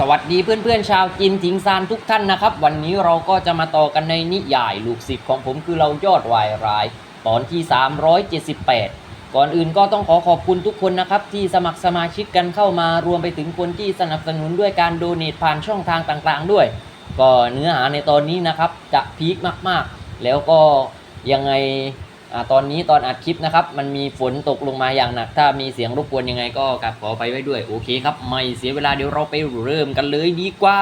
สวัสดีเพื่อนๆชาวจินทิงซานทุกท่านนะครับ วันนี้เราก็จะมาต่อกันในนิยายลูกศิษย์ของผมคือเรายอดวายร้าย ตอนที่ 378 ก่อนอื่นก็ต้องขอขอบคุณทุกคนนะครับ ที่สมัครสมาชิกกันเข้ามารวมไปถึงคนที่สนับสนุนด้วยการโดเนทผ่านช่องทางต่างๆ ด้วย ก็เนื้อหาในตอนนี้นะครับจะพีคมากๆ แล้วก็ยังไง ตอนนี้ตอนอัดคลิปนะครับ มันมีฝนตกลงมาอย่างหนัก ถ้ามีเสียงรบกวนยังไงก็กราบขอไปไว้ด้วย โอเคครับ ไม่เสียเวลาเดี๋ยวเราไปเริ่มกันเลยดีกว่า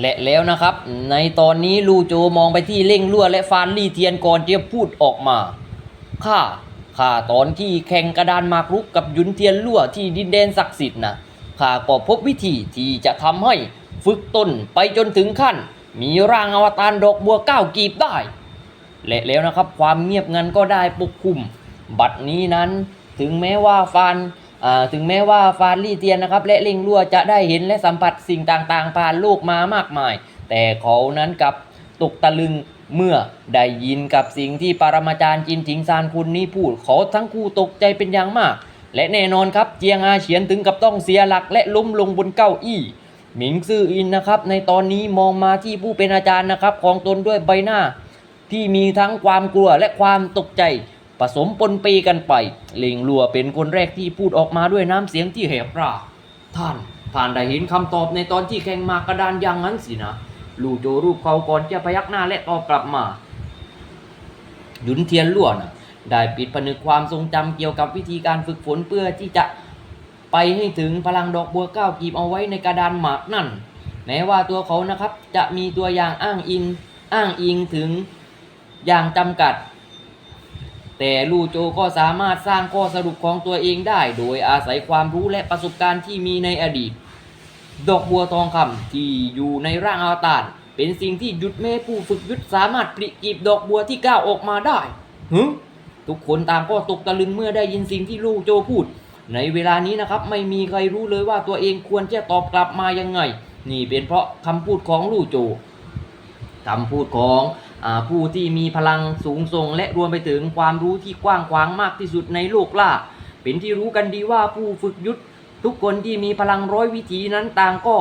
และแล้วนะครับ ในตอนนี้ลูโจมองไปที่เล่งลั่วและฟานลี่เทียนก่อนจะพูดออกมาข้าข้าตอนที่แข่งกระดานมากรุกกับยุนเทียนลั่วที่ดินแดนศักดิ์สิทธิ์นะข้าก็พบวิธีที่จะทำให้ฝึกตนไปจนถึงขั้น มีร่างอวตารดอกบัวเก้ากีบได้ และแล้วนะครับความเงียบงันก็ได้ปกคลุม บัดนี้นั้น ถึงแม้ว่าฟานถึงแม้ว่าฟานลี่เตียนนะครับ และเล่งลั่วจะได้เห็นและสัมผัสสิ่งต่างๆ ผ่านโลกมามากมาย แต่เขานั้นกับตกตะลึงเมื่อได้ยินกับสิ่งที่ปรมาจารย์จินถิงซานคุณนี้พูดเขาทั้งคู่ตกใจเป็นอย่างมาก และแน่นอนครับเจียงอาเฉียนถึงกับต้องเสียหลักและล้มลงบนเก้าอี้ หมิงซื่ออินนะครับ ในตอนนี้มองมาที่ผู้เป็นอาจารย์นะครับของตนด้วยใบหน้า ที่มีทั้งความกลัวและความตกใจ ผสมปนปีกันไป เลิงลัวเป็นคนแรกที่พูดออกมาด้วยน้ำเสียงที่แหบราท่าน ท่านได้เห็นคำตอบในตอนที่แข่งมากระดานอย่างนั้นสินะ ลูโจรูปเขาก่อนจะพยักหน้าและตอบกลับมา หยุนเทียนล่วนะได้ปิดผนึกความทรงจำเกี่ยวกับวิธีการฝึกฝนเพื่อที่จะไปให้ถึงพลังดอกบัวก้าวกีบเอาไว้ในกระดานหมากนั่น แม้ว่าตัวเขานะครับจะมีตัวอย่างอ้างอิงอ้างอิงถึง อย่างจำกัด แต่ลู่โจก็สามารถสร้างข้อสรุปของตัวเองได้ โดยอาศัยความรู้และประสบการณ์ที่มีในอดีต ดอกบัวทองคำที่อยู่ในร่างอวตารเป็นสิ่งที่หยุดแม่ผู้ฝึกยุทธสามารถปลิกีบดอกบัวที่ก้าวออกมาได้ฮึทุกคนต่างก็ตกตะลึงเมื่อได้ยินสิ่งที่ลูโจพูด ในเวลานี้นะครับไม่มีใครรู้เลยว่าตัวเองควรจะตอบกลับมายังไง นี่เป็นเพราะคำพูดของลูโจคำพูดของ ผู้ที่มีพลังสูงส่ง และรวมไปถึงความรู้ที่กว้างขวางมากที่สุดในโลกล่า เป็นที่รู้กันดีว่าผู้ฝึกยุทธทุกคนที่มีพลังร้อยวิถีนั้นต่างก็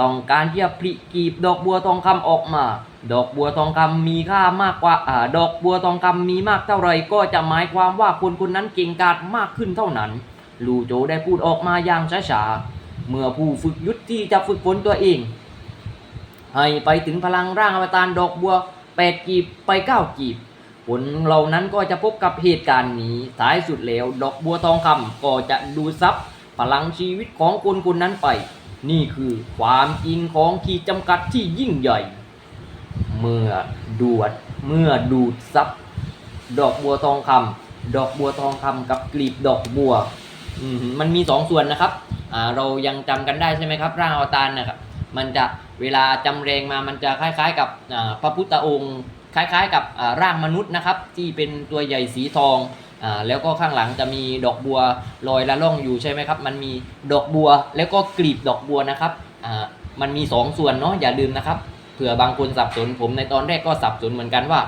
ต้องการที่จะผลิกีบดอกบัวทองคำออกมา ดอกบัวทองคำมีค่ามากกว่าอดอกบัวทองคำมีมากเท่าไรก็จะหมายความว่าคนคนนั้นเก่งกาจมากขึ้นเท่านั้น ลูโจได้พูดออกมาอย่างช้าๆเมื่อผู้ฝึกยุทธที่จะฝึกฝนตัวเอง ให้ไปถึงพลังร่างอวตารดอกบัว แปดกีบไปเก้ากีบ ผลเหล่านั้นก็จะพบกับเหตุการณ์นี้ท้ายสุดแล้ว ดอกบัวทองคำก็จะดูดซับพลังชีวิตของคนคนนั้นไป นี่คือความจริงของขีดจำกัดที่ยิ่งใหญ่ เมื่อดูดเมื่อดูดซับดอกบัวทองคำดอกบัวทองคำกับกลีบดอกบัวมมันมีสองส่วนนะครับเรายังจำกันได้ใช่ไหมครับ ร่างอวตารนะครับ มันจะเวลาจำแรงมามันจะคล้ายๆ กับพระพุทธองค์ คล้ายๆ กับร่างมนุษย์นะครับ ที่เป็นตัวใหญ่สีทองอแล้วก็ข้างหลังจะมีดอกบัวลอยละล่องอยู่ใช่ไหมครับ มันมีดอกบัวแล้วก็กลีบดอกบัวนะครับมันมีสองส่วนเนาะอย่าลืมนะครับเผื่อบางคนสับสนผมในตอนแรกก็สับสนเหมือนกันว่า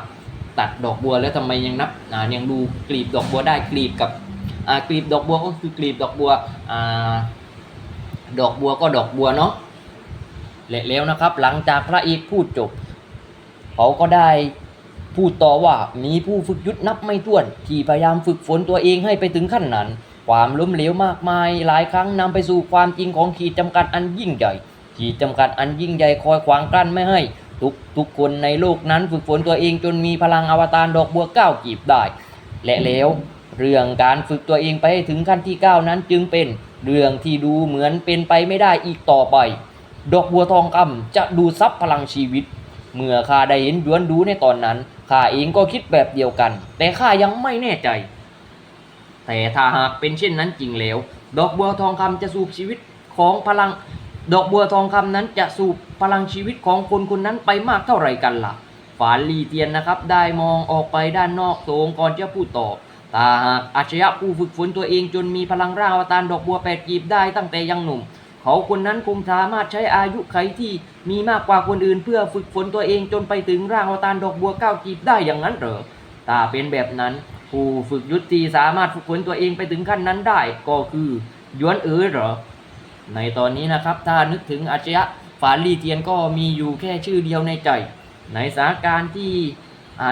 ตัดดอกบัวแล้วทำไมยังนับยังดูกลีบดอกบัวได้กลีบกับกลีบดอกบัวก็คือกลีบดอกบัวอดอกบัวก็ดอกบัวเนาะ และแล้วนะครับ หลังจากพระเอกพูดจบ เขาก็ได้พูดต่อว่ามีผู้ฝึกยุทธนับไม่ถ้วน ที่พยายามฝึกฝนตัวเองให้ไปถึงขั้นนั้น ความล้มเหลวมากมาย หลายครั้งนำไปสู่ความจริงของขีดจำกัดอันยิ่งใหญ่ขีดจำกัดอันยิ่งใหญ่คอยขวางกั้นไม่ให้ ทุกทุกคนในโลกนั้นฝึกฝนตัวเองจนมีพลังอวตารดอกบัวเก้ากีบได้ และแล้วเรื่องการฝึกตัวเองไปให้ถึงขั้นที่เก้านั้นจึงเป็น เรื่องที่ดูเหมือนเป็นไปไม่ได้อีกต่อไป ดอกบัวทองคำจะดูดซับพลังชีวิต เมื่อข้าได้เห็นยวนดูในตอนนั้นข้าเองก็คิดแบบเดียวกัน แต่ข้ายังไม่แน่ใจ แต่ถ้าหากเป็นเช่นนั้นจริงแล้ว ดอกบัวทองคำจะสูบชีวิตของพลัง ดอกบัวทองคำนั้นจะสูบพลังชีวิตของคนคนนั้นไปมากเท่าไหร่กันล่ะฝานลีเตียนนะครับ ได้มองออกไปด้านนอกโถงก่อนจะพูดต่อถ้าหากอาชญะผู้ฝึกฝนตัวเองจนมีพลังร่างอวตารดอกบัวแปดกีบได้ตั้งแต่ยังหนุ่ม เขาคนนั้นคงสามารถใช้อายุไขที่มีมากกว่าคนอื่น เพื่อฝึกฝนตัวเองจนไปถึงร่างอวตารดอกบัวเก้ากีบได้อย่างนั้นเหรอถ้าเป็นแบบนั้นผู้ฝึกยุทธีสามารถฝึกฝนตัวเองไปถึงขั้นนั้นได้ ก็คือหยวนเอ๋อเหรอ ในตอนนี้นะครับถ้านึกถึงอาชญะฟาลีเทียนก็มีอยู่แค่ชื่อเดียวในใจ ในสถานการณ์ที่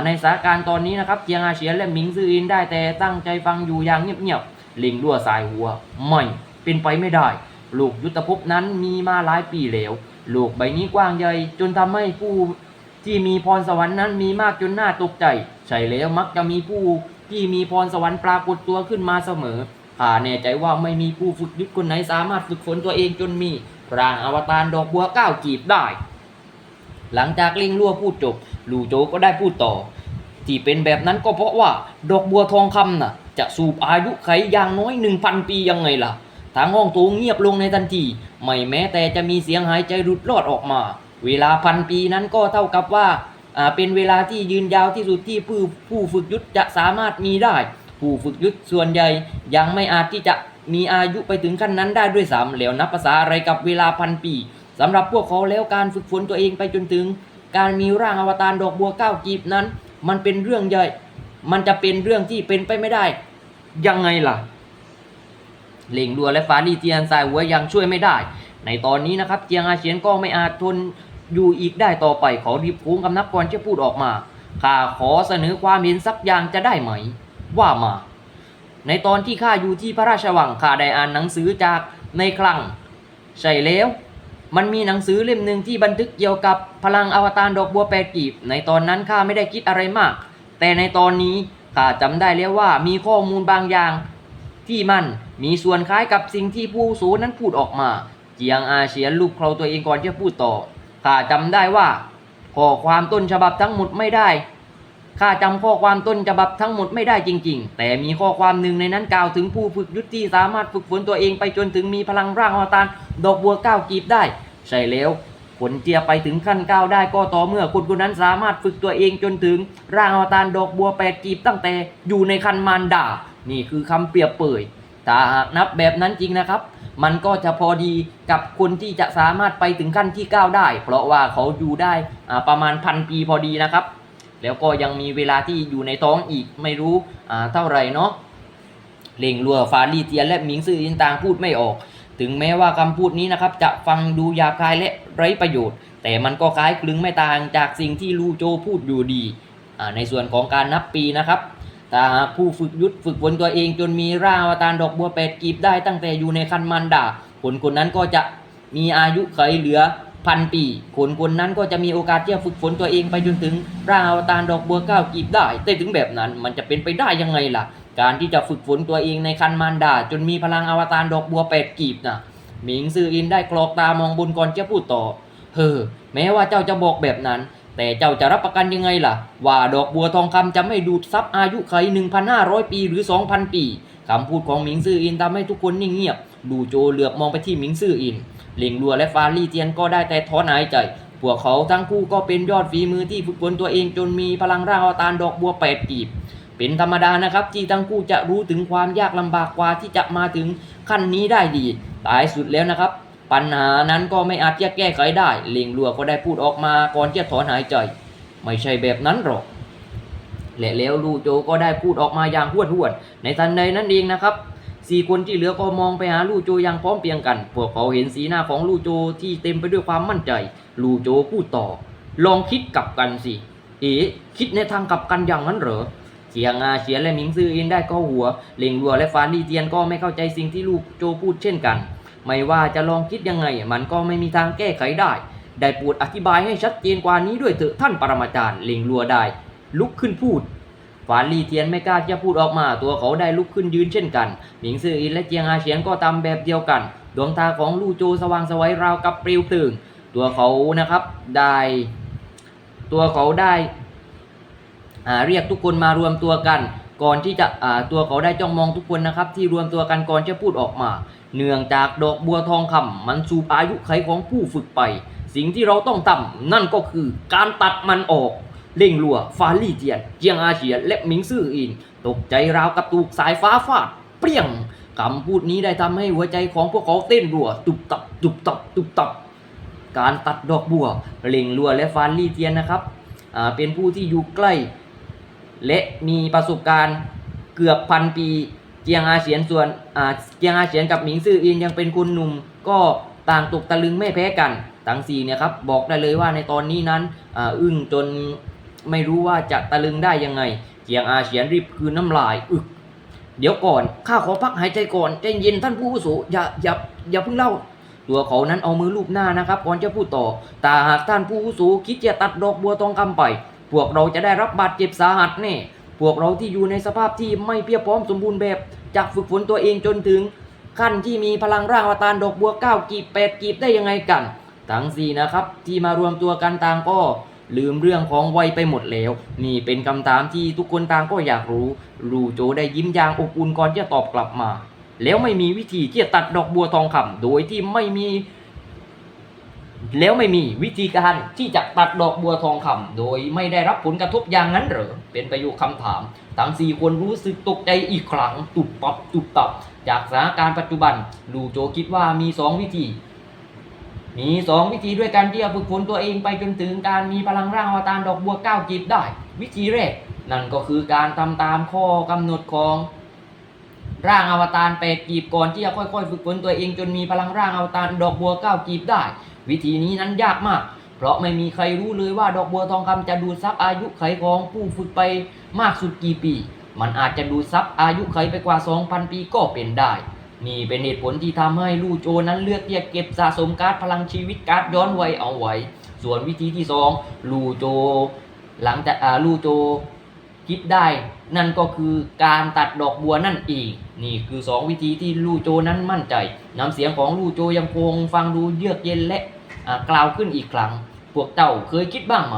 ในสถานการณ์ตอนนี้นะครับเจียงอาเฉียนและหมิงซืออินได้แต่ตั้งใจฟังอยู่อย่างเงียบๆลิงลั่วสายหัว ไม่ เป็นไปไม่ได้ ลูกยุทธภพนั้นมีมาหลายปีแล้วโลกใบนี้กว้างใหญ่จนทำให้ผู้ที่มีพรสวรรค์นั้นมีมากจนน่าตกใจ ใช่แล้วมักจะมีผู้ที่มีพรสวรรค์ปรากฏตัวขึ้นมาเสมอข้าแน่ใจว่าไม่มีผู้ฝึกยุทธคนไหนสามารถฝึกฝนตัวเองจนมีร่างอวตารดอกบัวก้าวกีบได้ หลังจากลิงลั่วพูดจบลูโจก็ได้พูดต่อ ที่เป็นแบบนั้นก็เพราะว่า ดอกบัวทองคำน่ะ จะสูบอายุไขอย่างน้อยหนึ่งพันปียังไงล่ะ ทางห้องโถงเงียบลงในทันที ไม่แม้แต่จะมีเสียงหายใจรุดรอดออกมา เวลาพันปีนั้นก็เท่ากับว่าอ่าเป็นเวลาที่ยืนยาวที่สุดที่ผู้ผู้ฝึกยุทธจะสามารถมีได้ ผู้ฝึกยุทธส่วนใหญ่ยังไม่อาจที่จะมีอายุไปถึงขั้นนั้นได้ด้วยซ้ำแล้วนับภาษาอะไรกับเวลาพันปีสำหรับพวกเขาแล้วการฝึกฝนตัวเองไปจนถึง การมีร่างอวตารดอกบัวเก้ากีบนั้น มันเป็นเรื่องใหญ่ มันจะเป็นเรื่องที่เป็นไปไม่ได้ ยังไงล่ะ เล่งดัวและฟาลีเจียนซายหัวยังช่วยไม่ได้ ในตอนนี้นะครับเจียงอาเฉียนก็ไม่อาจทนอยู่อีกได้ต่อไปขอรีบพูงกำนับก่อนจะพูดออกมาข้าขอเสนอความเห็นสักอย่างจะได้ไหม ว่ามา ในตอนที่ข้าอยู่ที่พระราชวังข้าได้อ่านหนังสือจากในคลังใช่แล้ว มันมีหนังสือเล่มหนึ่งที่บันทึกเกี่ยวกับพลังอวตารดอกบัวแปดกีบ ในตอนนั้นข้าไม่ได้คิดอะไรมาก แต่ในตอนนี้ข้าจำได้แล้วว่ามีข้อมูลบางอย่างที่มัน มีส่วนคล้ายกับสิ่งที่ผู้สูนั้นพูดออกมา เจียงอาเฉียนลูกเคราตัวเองก่อนจะพูดต่อข้าจำได้ว่าข้อความต้นฉบับทั้งหมดไม่ได้ข้าจำข้อความต้นฉบับทั้งหมดไม่ได้จริง ๆ แต่มีข้อความหนึ่งในนั้นกล่าวถึงผู้ฝึกยุทธที่สามารถฝึกฝนตัวเองไปจนถึงมีพลังร่างอวตารดอกบัวก้าวกีบได้ ใช่แล้วคนเจียไปถึงขั้นก้าวได้ก็ต่อเมื่อคนคนนั้นสามารถฝึกตัวเองจนถึงร่างอวตารดอกบัวแปดกีบตั้งแต่อยู่ในคันมารดา นี่คือคำเปรียบเปย ถ้าหากนับแบบนั้นจริงนะครับ มันก็จะพอดีกับคนที่จะสามารถไปถึงขั้นที่ 9 ได้ เพราะว่าเขาอยู่ได้ประมาณพันปีพอดีนะครับ แล้วก็ยังมีเวลาที่อยู่ในท้องอีกไม่รู้เท่าไหร่เนาะเล่งลัวฟาลีเตียนและหมิงซื่ออินตางพูดไม่ออก ถึงแม้ว่าคำพูดนี้นะครับจะฟังดูหยาบคายและไร้ประโยชน์ แต่มันก็คล้ายคลึงไม่ต่างจากสิ่งที่ลูโจพูดอยู่ดีในส่วนของการนับปีนะครับ ถ้าผู้ฝึกยุทธฝึกฝนตัวเอง จนมีร่าอวตารดอกบัวแปดกีบได้ตั้งแต่อยู่ในคันมันดาคนคนนั้นก็จะมีอายุไขเหลือพันปีคนคนนั้นก็จะมีโอกาสที่จะฝึกฝนตัวเองไปจนถึงร่าอวตารดอกบัวเก้ากีบได้แต่ถึงแบบนั้นมันจะเป็นไปได้ยังไงล่ะ การที่จะฝึกฝนตัวเองในคันมารดาจนมีพลังอวตารดอกบัวแปดกีบนะหมิงซืออินได้กรอกตามองบนก่อนจะพูดต่อเฮ้อแม้ว่าเจ้าจะบอกแบบนั้น แต่เจ้าจะรับประกันยังไงล่ะ ว่าดอกบัวทองคำจะไม่ดูดซับอายุไข 1,500 ปีหรือ 2,000 ปีคำพูดของหมิงซื่ออินทำให้ทุกคนนิ่งเงียบ ดูโจเหลือบมองไปที่หมิงซื่ออินเหลิงลัวและฟาลี่เจียนก็ได้แต่ถอนหายใจ พวกเขาทั้งคู่ก็เป็นยอดฝีมือที่ฝึกฝนตัวเองจนมีพลังร่างอวตารดอกบัวแปดกีบ เป็นธรรมดานะครับที่ทั้งคู่จะรู้ถึงความยากลำบากกว่าที่จะมาถึงขั้นนี้ได้ดีท้ายสุดแล้วนะครับ ปัญหานั้นก็ไม่อาจจะแก้ไขได้เลิงลัวก็ได้พูดออกมาก่อนจะถอนหายใจ ไม่ใช่แบบนั้นหรอก และแล้วลูโจก็ได้พูดออกมาอย่างห้วนห้วนในทันใดนั้นเองนะครับสี่คนที่เหลือก็มองไปหาลูโจอย่างพร้อมเพรียงกัน พวกเขาเห็นสีหน้าของลูโจที่เต็มไปด้วยความมั่นใจ ลูโจพูดต่อ ลองคิดกลับกันสิ เอ๋คิดในทางกลับกันอย่างนั้นเหรอ เสียงอาเฉียและหมิงซื่ออินได้ก็หัว เล็งรัวและฟานลี่เทียนก็ไม่เข้าใจสิ่งที่ลูกโจพูดเช่นกัน ไม่ว่าจะลองคิดยังไง มันก็ไม่มีทางแก้ไขได้ ได้โปรดอธิบายให้ชัดเจนกว่านี้ด้วยเถอะท่านปรมาจารย์เล็งรัวได้ ลุกขึ้นพูดฟานลี่เทียนไม่กล้าจะพูดออกมา ตัวเขาได้ลุกขึ้นยืนเช่นกันหมิงซื่ออินและเจียงอาเฉียนก็ทำแบบเดียวกัน ดวงตาของลู่โจสว่างสวัยราวกับเปลวเพลิงตัวเขานะครับได้ ตัวเขาได้เรียกทุกคนมารวมตัวกัน ก่อนที่จะตัวเขาได้จ้องมองทุกคนนะครับ ที่รวมตัวกันก่อนจะพูดออกมา เนื่องจากดอกบัวทองคำมันสูบอายุไขของผู้ฝึกไป สิ่งที่เราต้องทำนั่นก็คือการตัดมันออกเล่งลัวฟาลี่เทียนเจียงอาเฉียนและหมิงซื่ออิน ตกใจราวกับถูกสายฟ้าฟาด เปรี้ยงคำพูดนี้ได้ทำให้หัวใจของพวกเขาเต้นรัว ตุบตับ ตุบตับ ตุบตับ การตัดดอกบัวเล่งลัวและฟาลี่เทียนนะครับเป็นผู้ที่อยู่ใกล้ และมีประสบการณ์เกือบพันปี เกียงอาเฉียนส่วนเจียงอาเฉียนกับหมิงซื่ออินยังเป็นคนหนุ่มก็ต่างตกตะลึงไม่แพ้กันทั้งสี่เนี่ยครับบอกได้เลยว่าในตอนนี้นั้นออึ้งจนไม่รู้ว่าจะตะลึงได้ยังไงเจียงอาเฉียนรีบคืนน้ำลายอึกเดี๋ยวก่อนข้าขอพักหายใจก่อนใจเย็นท่านผู้อาวุโสอย่าอย่าอย่าเพิ่งเล่า ตัวเขานั้นเอามือลูบหน้านะครับก่อนจะพูดต่อแต่หากท่านผู้อาวุโสคิดจะตัดดอกบัวทองคำไป พวกเราจะได้รับบาดเจ็บสาหัสแน่พวกเราที่อยู่ในสภาพที่ไม่เพียบพร้อมสมบูรณ์แบบ จะฝึกฝนตัวเองจนถึงขั้นที่มีพลังร่างวตารดอกบัวเก้ากีบแปดกีบได้ยังไงกัน ทั้งสี่นะครับ ที่มารวมตัวกันต่างก็ลืมเรื่องของวัยไปหมดแล้ว นี่เป็นคำถามที่ทุกคนต่างก็อยากรู้ รูโจได้ยิ้มย่างอบอุ่นก่อนจะตอบกลับมา แล้วไม่มีวิธีที่จะตัดดอกบัวทองคำโดยที่ไม่มี แล้วไม่มีวิธีการที่จะตัดดอกบัวทองคำโดยไม่ได้รับผลกระทบอย่างนั้นเหรอ เป็นประโยคคำถาม ทั้งสี่คนรู้สึกตกใจอีกครั้ง ตุบปับตุบตับ จากสถานการณ์ปัจจุบัน ลูโจคิดว่ามีสองวิธี มีสองวิธีด้วยกันที่จะฝึกฝนตัวเองไปจนถึงการมีพลังร่างอวตารดอกบัวเก้ากีบได้ วิธีแรก นั่นก็คือการทำตามข้อกำหนดของร่างอวตารแปดกีบก่อนที่จะค่อยๆ ฝึกฝนตัวเองจนมีพลังร่างอวตารดอกบัวเก้ากีบได้ วิธีนี้นั้นยากมาก เพราะไม่มีใครรู้เลยว่าดอกบัวทองคำจะดูดซับอายุไขของผู้ฝึกไปมากสุดกี่ปี มันอาจจะดูดซับอายุไขไปกว่า 2,000 ปีก็เป็นได้ นี่เป็นเหตุผลที่ทำให้ลู่โจนั้นเลือกที่จะเก็บสะสมการ์ดพลังชีวิตการ์ดย้อนวัยเอาไว้ ส่วนวิธีที่สองลู่โจ หลังจากอาลู่โจคิดได้นั่นก็คือการตัดดอกบัวนั่นเองนี่คือ 2 วิธีที่ลู่โจนั้นมั่นใจ น้ำเสียงของลู่โจยังคงฟังดูเยือกเย็นและ กล่าวขึ้นอีกครั้ง พวกเจ้าเคยคิดบ้างไหม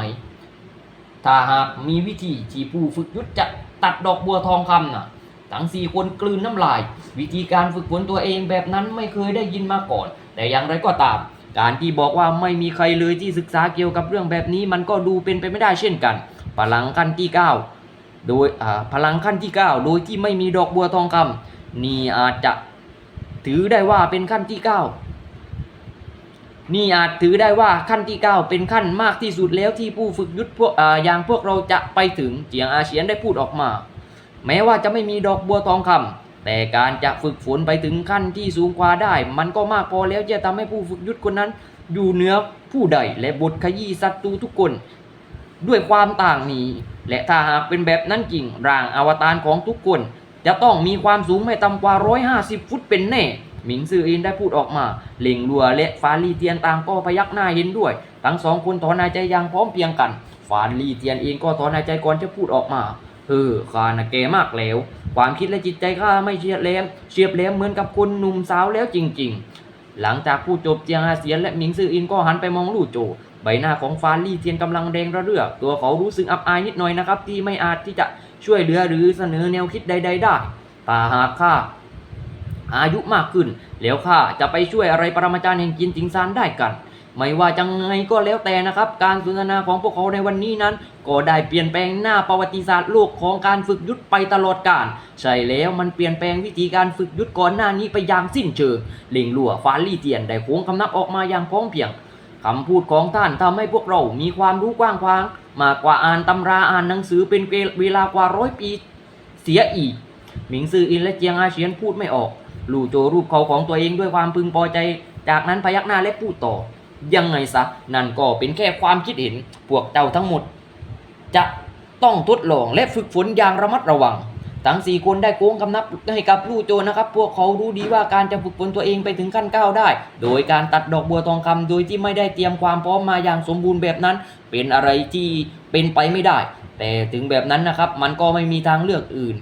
ถ้าหากมีวิธีที่ผู้ฝึกยุทธจะตัดดอกบัวทองคำน่ะทั้งสี่คนกลืนน้ำลาย วิธีการฝึกฝนตัวเองแบบนั้นไม่เคยได้ยินมาก่อน แต่อย่างไรก็ตาม การที่บอกว่าไม่มีใครเลยที่ศึกษาเกี่ยวกับเรื่องแบบนี้มันก็ดูเป็นไปไม่ได้เช่นกัน พลังขั้นที่ 9 โดยพลังขั้นที่ 9 โดยที่ไม่มีดอกบัวทองคำนี่อาจจะถือได้ว่าเป็นขั้นที่ 9 นี่อาจถือได้ว่าขั้นที่ 9 เป็นขั้นมากที่สุดแล้วที่ผู้ฝึกยุทธพวกออย่างพวกเราจะไปถึงเจียงอาเฉียนได้พูดออกมา แม้ว่าจะไม่มีดอกบัวทองคำแต่การจะฝึกฝนไปถึงขั้นที่สูงกว่าได้ มันก็มากพอแล้วจะทำให้ผู้ฝึกยุทธคนนั้น อยู่เหนือผู้ใดและบทขยี้ศัตรูทุกคน ด้วยความต่างนี้ และถ้าหากเป็นแบบนั้นจริงร่างอวตารของทุกคน จะต้องมีความสูงไม่ต่ำกว่า 150 ฟุตเป็นแน่ หมิงซืออินได้พูดออกมาเหล่งลัวและฟานลี่เทียนต่างก็พยักหน้าเห็นด้วย ทั้งสองคนถอนหายใจอย่างพร้อมเพียงกัน ฟานลี่เทียนเองก็ถอนหายใจก่อนจะพูดออกมาเออข้าน่ะแกมากแล้ว ความคิดและจิตใจข้าไม่เฉียดแหลมเฉียบแหลมเหมือนกับคนหนุ่มสาวแล้วจริง ๆ หลังจากพูดจบเจียงอาเซียนและหมิงซืออินก็หันไปมองลู่โจใบหน้าของฟานลี่เทียนกำลังแดงระเรื่อ ตัวเขารู้สึกอับอายนิดหน่อยนะครับ ที่ไม่อาจที่จะช่วยเหลือหรือเสนอแนวคิดใด ๆ ได้แต่หากข้า อายุมากขึ้น แล้วข้าจะไปช่วยอะไรปรมาจารย์แห่งจินจิงซานได้กันไม่ว่าจังไงก็แล้วแต่นะครับ การสนทนาของพวกเขาในวันนี้นั้น ก็ได้เปลี่ยนแปลงหน้าประวัติศาสตร์โลกของการฝึกยุทธไปตลอดกาลใช่แล้วมันเปลี่ยนแปลงวิธีการฝึกยุทธก่อนหน้านี้ไปอย่างสิ้นเชิงเล่งลัวฟานลี่เทียนได้โค้งคำนับออกมาอย่างพ้อมเพียงคำพูดของท่านทำให้พวกเรามีความรู้กว้างขวาง มากกว่าอ่านตำราอ่านหนังสือเป็นเวลากว่าร้อยปี เสียอีกหมิงซืออินและเจียงอาเฉียนพูดไม่ออก ลู่โจรูปเขาของตัวเองด้วยความพึงพอใจ จากนั้นพยักหน้าและพูดต่อ ยังไงซะ นั่นก็เป็นแค่ความคิดเห็น พวกเจ้าทั้งหมด จะต้องทดลองและฝึกฝนอย่างระมัดระวัง ทั้งสี่คนได้โค้งคำนับให้กับลู่โจนะครับ พวกเขารู้ดีว่าการจะฝึกฝนตัวเองไปถึงขั้นก้าวได้ โดยการตัดดอกบัวทองคำโดยที่ไม่ได้เตรียมความพร้อมมาอย่างสมบูรณ์แบบนั้น เป็นอะไรที่เป็นไปไม่ได้ แต่ถึงแบบนั้นนะครับ มันก็ไม่มีทางเลือกอื่น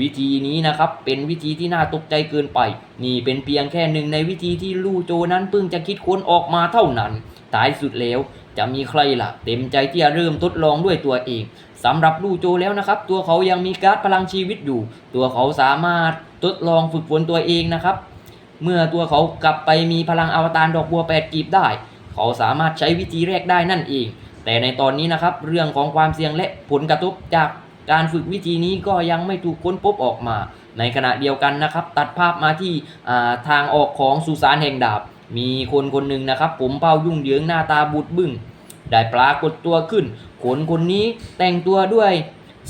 วิธีนี้นะครับเป็นวิธีที่น่าตกใจเกินไป นี่เป็นเพียงแค่หนึ่งในวิธีที่ลู่โจนั้นเพิ่งจะคิดค้นออกมาเท่านั้นท้ายสุดแล้วจะมีใครล่ะ เต็มใจที่จะเริ่มทดลองด้วยตัวเองสำหรับลู่โจแล้วนะครับ ตัวเขายังมีการ์ดพลังชีวิตอยู่ ตัวเขาสามารถทดลองฝึกฝนตัวเองนะครับ เมื่อตัวเขากลับไปมีพลังอวตารดอกบัวแปดกีบได้ เขาสามารถใช้วิธีแรกได้นั่นเอง แต่ในตอนนี้นะครับ เรื่องของความเสี่ยงและผลกระทบจาก การฝึกวิธีนี้ก็ยังไม่ถูกค้นพบออกมา ในขณะเดียวกันนะครับ ตัดภาพมาที่าทางออกของสุสานแห่งดาบ มีคนคนหนึ่งนะครับ ผมเป้ายุ่งเหยิงหน้าตาบูดบึ้งได้ปรากฏตัวขึ้น คนคนนี้แต่งตัวด้วย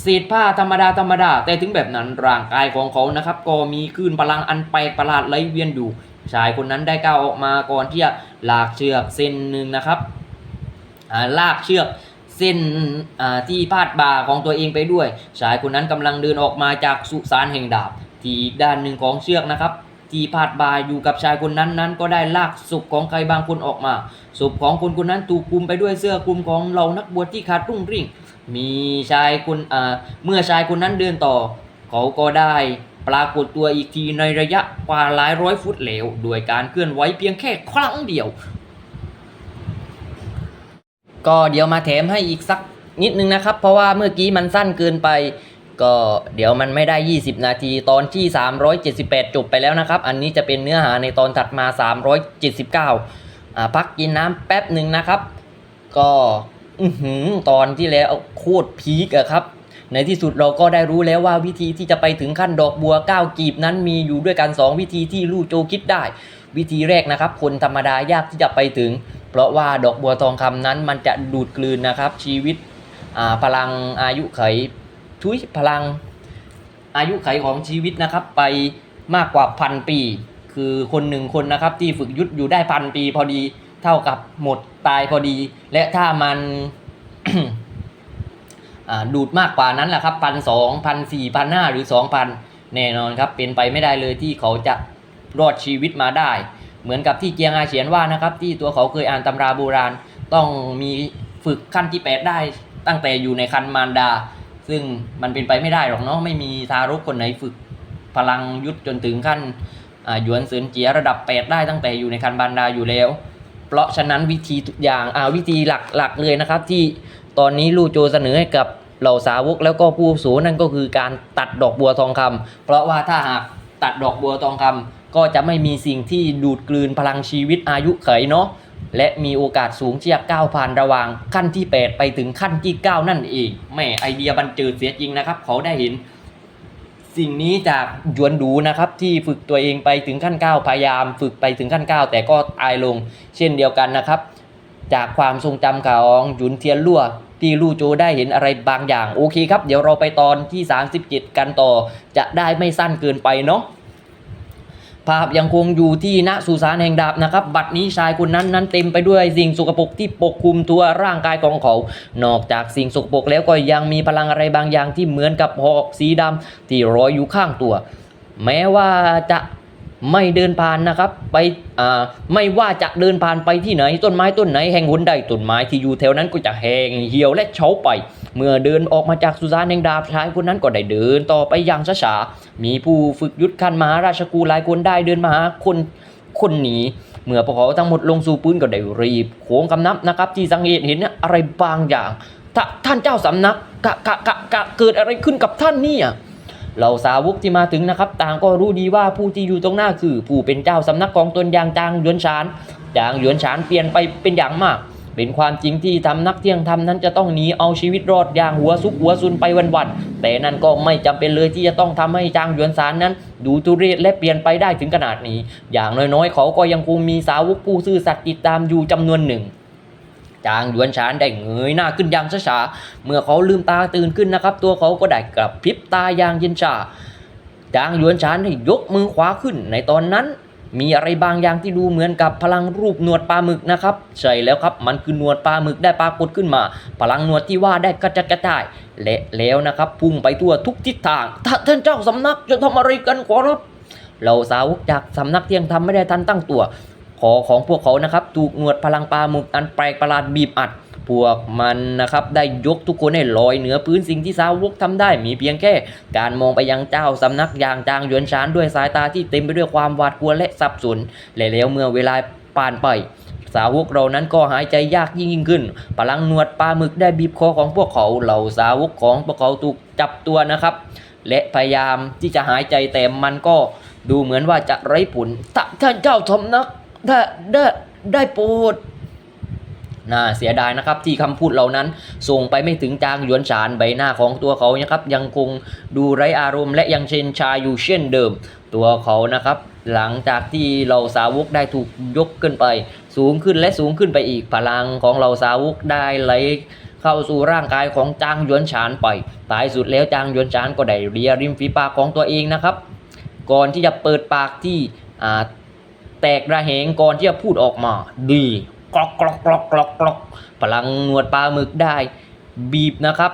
เศษผ้าธรรมดาธรรมดา แต่ถึงแบบนั้นร่างกายของเขานะครับ ก็มีคลื่นพลังอันแปลกประหลาดไหลเวียนอยู่ ชายคนนั้นได้ก้าวออกมาก่อนที่จะลากเชือกเส้นหนึ่งนะครับาลากเชือก ส้นที่พาดบ่าของตัวเองไปด้วย ชายคนนั้นกำลังเดินออกมาจากสุสานแห่งดาบ ที่อีกด้านหนึ่งของเชือกนะครับที่พาดบ่าอยู่กับชายคนนั้นนั้นก็ได้ลากศพของใครบางคนออกมาศพของคนคนนั้นถูกคลุมไปด้วยเสื้อคลุมของเหล่านักบวชที่ขาดรุ่งริ่ง มีชายคนเมื่อชายคนนั้นเดินต่อ เขาก็ได้ปรากฏตัวอีกทีในระยะกว่าหลายร้อยฟุตแล้วโดยการเคลื่อนไหวเพียงแค่ครั้งเดียว ก็เดี๋ยวมาแถมให้อีกสักนิดนึงนะครับ เพราะว่าเมื่อกี้มันสั้นเกินไป ก็เดี๋ยวมันไม่ได้ 20 นาที ตอนที่ 378 จบไปแล้วนะครับ อันนี้จะเป็นเนื้อหาในตอนถัดมา 379อ่าพักกินน้ำแป๊บหนึ่งนะครับ ก็อื้อหือตอนที่แล้วโคตรพีคอะครับในที่สุดเราก็ได้รู้แล้วว่าวิธีที่จะไปถึงขั้นดอกบัว9กีบนั้นมีอยู่ด้วยกัน 2 วิธีที่ลู่โจคิดได้ วิธีแรกนะครับ คนธรรมดายากที่จะไปถึง เพราะว่าดอกบัวทองคำนั้นมันจะดูดกลืนนะครับ ชีวิตพลังอายุไขทุยพลังอายุไขของชีวิตนะครับไปมากกว่าพันปี คือคนหนึ่งคนนะครับที่ฝึกยุทธอยู่ได้พันปีพอดีเท่ากับหมดตายพอดี และถ้ามันดูดมากกว่านั้นแหละครับพันสองพันสี่พันห้าหรือสองพันแน่นอนครับเป็นไปไม่ได้เลยที่เขาจะรอดชีวิตมาได้ เหมือนกับที่เจียงอาเฉียนว่านะครับที่ตัวเขาเคยอ่านตำราโบราณ ต้องมีฝึกขั้นที่ 8 ได้ ตั้งแต่อยู่ในคันมารดา ซึ่งมันเป็นไปไม่ได้หรอกเนาะไม่มีทารกคนไหนฝึกพลังยุทธจนถึงขั้นอ่าหยวนเซินเจียระดับ 8 ได้ตั้งแต่อยู่ในคันมารดาอยู่แล้ว เพราะฉะนั้นวิธีทุกอย่างอาวิธีหลักๆเลยนะครับ ที่ตอนนี้ลู่โจเสนอให้กับเหล่าสาวกแล้วก็ผู้สูนั่นก็คือการตัดดอกบัวทองคำเพราะว่าถ้าหากตัดดอกบัวทองคำ ก็จะไม่มีสิ่งที่ดูดกลืนพลังชีวิตอายุไขยเนาะและมีโอกาสสูงที่จะก้าวผ่านระหว่างขั้นที่ 8 ไปถึงขั้นที่ 9 นั่นเองแม่ไอเดียบันเจิดเสียจริงนะครับ เขาได้เห็น สิ่งนี้จากยวนดูนะครับ ที่ฝึกตัวเองไปถึงขั้น 9 พยายาม ฝึกไปถึงขั้น 9 แต่ก็ตายลง เช่นเดียวกันนะครับ จากความทรงจำของหยุนเทียนลั่วที่ลู่โจได้เห็นอะไรบางอย่างโอเคครับ เดี๋ยวเราไปตอนที่ 37 กันต่อ จะได้ไม่สั้นเกินไปเนาะ ภาพยังคงอยู่ที่ณสุสานแห่งดาบนะครับบัดนี้ชายคนนั้นนั้นเต็มไปด้วยสิ่งสกปรกที่ปกคลุมตัวร่างกายของเขา นอกจากสิ่งสกปรกแล้วก็ยังมีพลังอะไรบางอย่างที่เหมือนกับหอกสีดำที่ลอยอยู่ข้างตัว แม้ว่าจะ ไม่เดินผ่านนะครับ ไปอ่าไม่ว่าจะเดินผ่านไปที่ไหน ต้นไม้ต้นไหนแห่งหนใดต้นไม้ที่อยู่แถวนั้นก็จะแห้งเหี่ยวและเฉาไป เมื่อเดินออกมาจากสุสานแห่งดาบชายคนนั้นก็ได้เดินต่อไปอย่างช้าๆมีผู้ฝึกยุทธคันมหาราชกูหลายคนได้เดินมาหาคนคนหนีเมื่อพวกเขาทั้งหมดลงสู่พื้นก็ได้รีบโค้งคำนับนะครับ ที่สังเกตเห็นอะไรบางอย่างท่านเจ้าสำนักกะกะกะกะเกิดอะไรขึ้นกับท่านเนี่ย เหล่าสาวกที่มาถึงนะครับ ต่างก็รู้ดีว่าผู้ที่อยู่ตรงหน้าคือ ผู้เป็นเจ้าสำนักของตนอย่างจางหยวนฉานจางหยวนฉานเปลี่ยนไปเป็นอย่างมาก เป็นความจริงที่ทำนักเที่ยงทำนั้นจะต้องหนีเอาชีวิตรอดอย่างหัวซุกหัวซุนไปวันๆแต่นั่นก็ไม่จำเป็นเลยที่จะต้องทำให้จางหยวนฉานนั้น ดูทุเรศและเปลี่ยนไปได้ถึงขนาดนี้ อย่างน้อยๆ เขาก็ยังคงมีสาวกผู้ซื่อสัตย์ติดตามอยู่จำนวนหนึ่ง จางหยวนฉานได้เงยหน้าขึ้นอย่างช้าๆเมื่อเขาลืมตาตื่นขึ้นนะครับ ตัวเขาก็ได้กระพริบตาอย่างเย็นชาจางหยวนฉานได้ยกมือขวาขึ้น ในตอนนั้นมีอะไรบางอย่างที่ดูเหมือนกับพลังรูปหนวดปลาหมึกนะครับ ใช่แล้วครับมันคือหนวดปลาหมึกได้ปรากฏขึ้นมา พลังหนวดที่ว่าได้กระจัดกระจายและแล้วนะครับพุ่งไปทั่วทุกทิศทางท่านเจ้าสำนักจะทำอะไรกันขอรับเหล่าสาวกจากสำนักเที่ยงธรรมไม่ได้ทันตั้งตัว ขอของพวกเขานะครับ ถูกหนวดพลังปลาหมึกอันแปลกประหลาดบีบอัด พวกมันนะครับได้ยกทุกคนให้ลอยเหนือพื้นสิ่งที่สาวกทำได้มีเพียงแค่ การมองไปยังเจ้าสำนักอย่างจางยวนชานด้วยสายตาที่เต็มไปด้วยความหวาดกลัวและสับสนและแล้วเมื่อเวลาผ่านไปสาวกเรานั้นก็หายใจยากยิ่งยิ่งขึ้น พลังหนวดปลาหมึกได้บีบคอของพวกเขาเหล่าสาวกของพวกเขาถูกจับตัวนะครับ และพยายามที่จะหายใจแต่มันก็ดูเหมือนว่าจะไร้ผลท่าท่านเจ้าสำนัก ได้ได้ได้โปรดน่าเสียดายนะครับที่คำพูดเหล่านั้น ส่งไปไม่ถึงจางหยวนฉานใบหน้าของตัวเขานะครับยังคงดูไร้อารมณ์และยังเชนชาอยู่เช่นเดิม ตัวเขานะครับ หลังจากที่เหล่าสาวกได้ถูกยกขึ้นไป สูงขึ้นและสูงขึ้นไปอีกพลังของเหล่าสาวกได้ไหลเข้าสู่ร่างกายของจางหยวนฉานไปพท้ายสุดแล้วจางหยวนชานก็ได้เรียริมฝีปากของตัวเองนะครับ ก่อนที่จะเปิดปากที่อ่า แตกระเหงก่อนที่จะพูดออกมา ดีกรอกกรอกกรอกกรอกกรอกพลังหนวดปลาหมึกได้ บีบนะครับ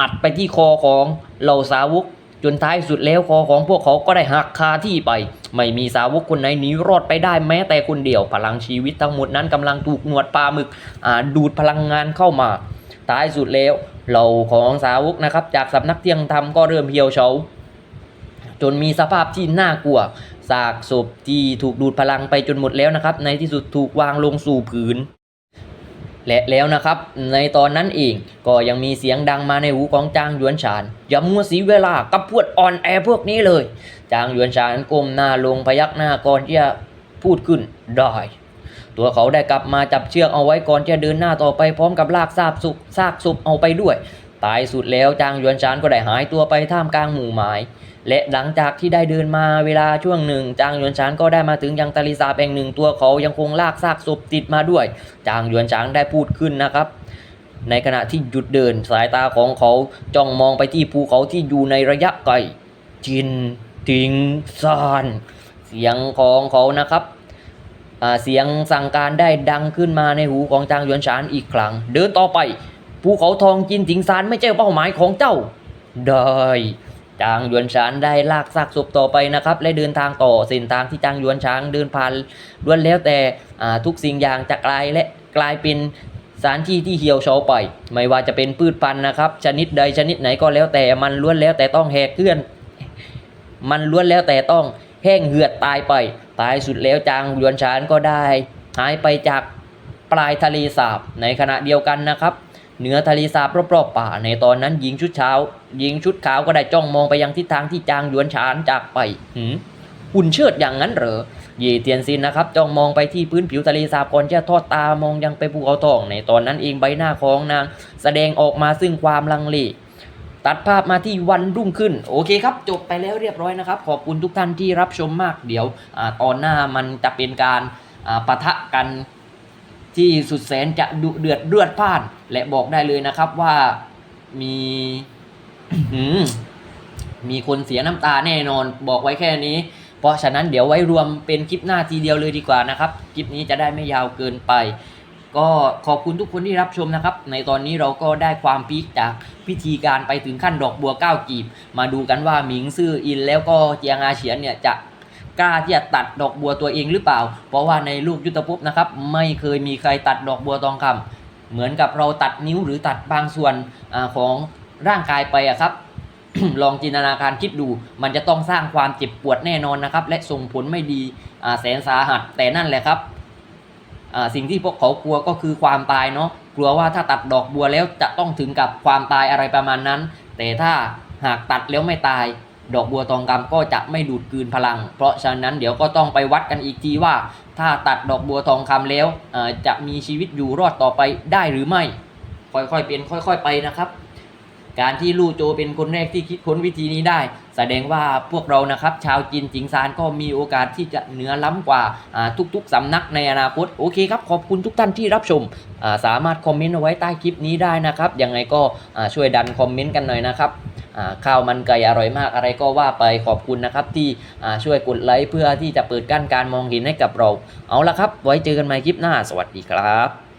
อัดไปที่คอของเหล่าสาวกจนท้ายสุดแล้วคอของพวกเขาก็ได้หักคาที่ไป ไม่มีสาวกคนไหนหนีรอดไปได้แม้แต่คนเดียว พลังชีวิตทั้งหมดนั้นกำลังถูกหนวดปลาหมึกดูดพลังงานเข้ามา ท้ายสุดแล้วเหล่าของสาวกนะครับ จากสำนักเที่ยงธรรมก็เริ่มเหี่ยวเฉาจนมีสภาพที่น่ากลัวซากศพที่ถูกดูดพลังไปจนหมดแล้วนะครับ ในที่สุดถูกวางลงสู่พื้นและแล้วนะครับ ในตอนนั้นเองก็ยังมีเสียงดังมาในหูของจางหยวนฉานอย่ามัวสีเวลากับพวดอ่อนแอพวกนี้เลย จางหยวนฉานก้มหน้าลงพยักหน้าก่อนที่จะพูดขึ้นได้ ตัวเขาได้กลับมาจับเชือกเอาไว้ก่อนจะเดินหน้าต่อไปพร้อมกับลากซากศพซากศพเอาไปด้วย ตายสุดแล้วจางหยวนชานก็ได้หายตัวไปท่ามกลางหมู่หมาย และหลังจากที่ได้เดินมาเวลาช่วงหนึ่ง จางหยวนชานก็ได้มาถึงยังทะเลสาแห่งหนึ่งตัวเขายังคงลากซากศพติดมาด้วย จางหยวนชานได้พูดขึ้นนะครับ ในขณะที่หยุดเดินสายตาของเขาจ้องมองไปที่ภูเขาที่อยู่ในระยะไกลจินทิงซานเสียงของเขานะครับเสียงสั่งการได้ดังขึ้นมาในหูของจางหยวนฉานอีกครั้ง เดินต่อไป ภูเขาทองจินถิงซานไม่ใช่เป้าหมายของเจ้า ได้จางยวนฉานได้ลากซากศพต่อไปนะครับ และเดินทางต่อเส้นทางที่จางยวนฉางเดินผ่านล้วนแล้วแต่ทุกสิ่งอย่างจะกลายและกลายเป็นสถานที่ที่เหี่ยวเฉาไป ไม่ว่าจะเป็นพืชพันธุ์นะครับ ชนิดใดชนิดไหนก็แล้วแต่มันล้วนแล้วแต่ต้องแหกเคลื่อน มันล้วนแล้วแต่ต้องแห้งเหือดตายไปตายสุดแล้วจางยวนฉานก็ได้ หายไปจากปลายทะเลสาบในขณะเดียวกันนะครับ เหนือทะเลสาบรอบๆป่า ในตอนนั้นหญิงชุดเช้าหญิงชุดขาวก็ได้จ้องมองไปยังทิศทางที่จางหยวนฉานจากไปหืมหุ่นเชิดอย่างนั้นเหรอ เย่เตียนซินนะครับจ้องมองไปที่พื้นผิวทะเลสาบก่อนจะทอดตามองยังไปภูเขาทอง ในตอนนั้นเองใบหน้าของนาง แสดงออกมาซึ่งความลังเลตัดภาพมาที่วันรุ่งขึ้น โอเคครับ จบไปแล้วเรียบร้อยนะครับ ขอบคุณทุกท่านที่รับชมมากเดี๋ยวอตอนหน้ามันจะเป็นการปะทะกัน ที่สุดแสนจะดุเดือดเลือดพ่าน และบอกได้เลยนะครับว่ามีมมีคนเสียน้ำตาแน่นอน บอกไว้แค่นี้ เพราะฉะนั้นเดี๋ยวไว้รวมเป็นคลิปหน้าทีเดียวเลยดีกว่านะครับคลิปนี้จะได้ไม่ยาวเกินไป ก็ขอบคุณทุกคนที่รับชมนะครับ ในตอนนี้เราก็ได้ความพีคจากพิธีการไปถึงขั้นดอกบัวเก้ากีบ มาดูกันว่าหมิงซื่ออินแล้วก็เจียงอาเฉียนเนี่ยจะ กล้าที่จะตัดดอกบัวตัวเองหรือเปล่า เพราะว่าในลูกยุทธภพนะครับไม่เคยมีใครตัดดอกบัวทองคำเหมือนกับเราตัดนิ้วหรือตัดบางส่วนอของร่างกายไปอะครับลองจินตนาการคิดดู มันจะต้องสร้างความเจ็บปวดแน่นอนนะครับ และส่งผลไม่ดีแสนสาหัส แต่นั่นแหละครับ สิ่งที่พวกเขากลัวก็คือความตายเนาะ กลัวว่าถ้าตัดดอกบัวแล้วจะต้องถึงกับความตายอะไรประมาณนั้น แต่ถ้าหากตัดแล้วไม่ตาย ดอกบัวทองคำก็จะไม่ดูดกลืนพลัง เพราะฉะนั้นเดี๋ยวก็ต้องไปวัดกันอีกทีว่า ถ้าตัดดอกบัวทองคำแล้วจะมีชีวิตอยู่รอดต่อไปได้หรือไม่ ค่อยๆเป็นค่อย ๆ ไปนะครับ การที่ลู่โจเป็นคนแรกที่คิดค้นวิธีนี้ได้ แสดงว่าพวกเรานะครับ ชาวจีนจิงซานก็มีโอกาสที่จะเหนือล้ำกว่าทุกๆสำนักในอนาคตโอเคครับ ขอบคุณทุกท่านที่รับชมาสามารถคอมเมนต์เอาไว้ใต้คลิปนี้ได้นะครับยังไงก็ช่วยดันคอมเมนต์กันหน่อยนะครับข้าวมันไก่อร่อยมากอะไรก็ว่าไปขอบคุณนะครับ ที่ช่วยกดไลค์เพื่อที่จะเปิดกั้นการมองเห็นให้กับเรา เอาละครับ ไว้เจอกันใหม่คลิปหน้า สวัสดีครับ